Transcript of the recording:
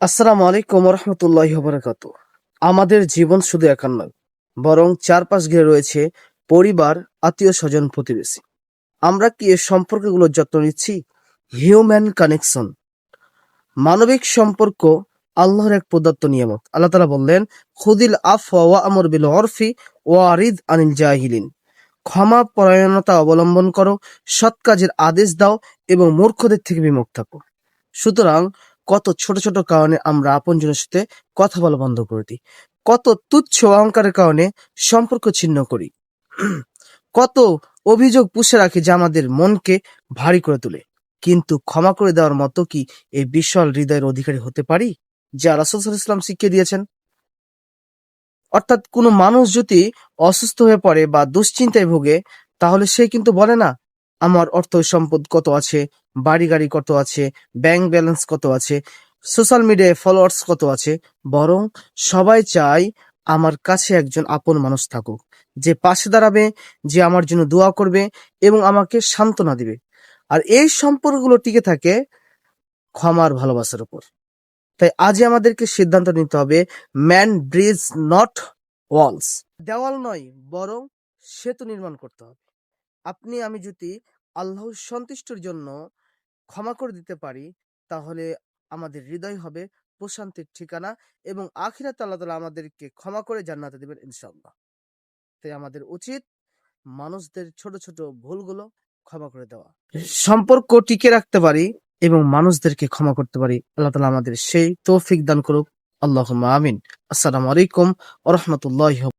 আসসালামু আলাইকুম রহমতুল্লাহ বরকাত আমাদের জীবন শুধু একার নয় বরং চারপাশ ঘিরে রয়েছে পরিবার, আত্মীয় স্বজন, প্রতিবেশী। আমরা কি এই সম্পর্কগুলোর যত্ন নিচ্ছি? হিউম্যান কানেকশন মানবিক সম্পর্ক আল্লাহর এক প্রদত্ত নিয়ামত। আল্লাহ তালা বললেন, খুদিল আফ ওয়া আমর বিল অরফি ওয়ারিদ আনিল জাহিলিন। ক্ষমা পরায়ণতা অবলম্বন করো, সৎ কাজের আদেশ দাও এবং মূর্খদের থেকে বিমুখ থাকো। সুতরাং কত ছোট ছোট কারণে আমরা আপনজনের সাথে কথা বলা বন্ধ করে দিই। কত তুচ্ছ অহংকারের কারণে সম্পর্ক ছিন্ন করি। কত অভিযোগ পুষে রাখি যা আমাদের মনকে ভারী করে তোলে। কিন্তু ক্ষমা করে দেওয়ার মতো কি এই বিশাল হৃদয়ের অধিকারী হতে পারি, যা রাসুল ইসলাম শিখিয়ে দিয়েছেন? অর্থাৎ কোনো মানুষ যদি অসুস্থ হয়ে পড়ে বা দুশ্চিন্তায় ভোগে, তাহলে সে কিন্তু বলে না আমার অর্থ সম্পদ কত আছে? বাড়ি গাড়ি কত আছে? ব্যাংক ব্যালেন্স কত আছে? সোশ্যাল মিডিয়ায় ফলোয়ার্স কত আছে? বরং সবাই চায় আমার কাছে একজন আপন মানুষ থাকুক, যে পাশে দাঁড়াবে, যে আমার জন্য দোয়া করবে এবং আমাকে সান্ত্বনা দিবে। আর এই সম্পর্কগুলো টিকে থাকে ক্ষমার ভালোবাসার উপর। তাই আজই আমাদেরকে সিদ্ধান্ত নিতে হবে ম্যান ব্রিজ নট ওয়ালস দেওয়াল নয়, বরং সেতু নির্মাণ করতে হবে। আপনি, আমি যদি আল্লাহর সন্তুষ্টির জন্য ক্ষমা করে দিতে পারি, তাহলে আমাদের হৃদয় হবে প্রশান্তির ঠিকানা এবং আখিরাত আল্লাহ তালা আমাদেরকে ক্ষমা করে জান্নাতে দেবেন ইনশাল্লাহ তাই আমাদের উচিত মানুষদের ছোট ছোট ভুলগুলো ক্ষমা করে দেওয়া। সম্পর্ক টিকে রাখতে পারি এবং মানুষদেরকে ক্ষমা করতে পারি। আল্লাহ তালা আমাদের সেই তৌফিক দান করুক। আল্লাহ আমিন। আসসালামু আলাইকুম ওরহমতুল্লাহ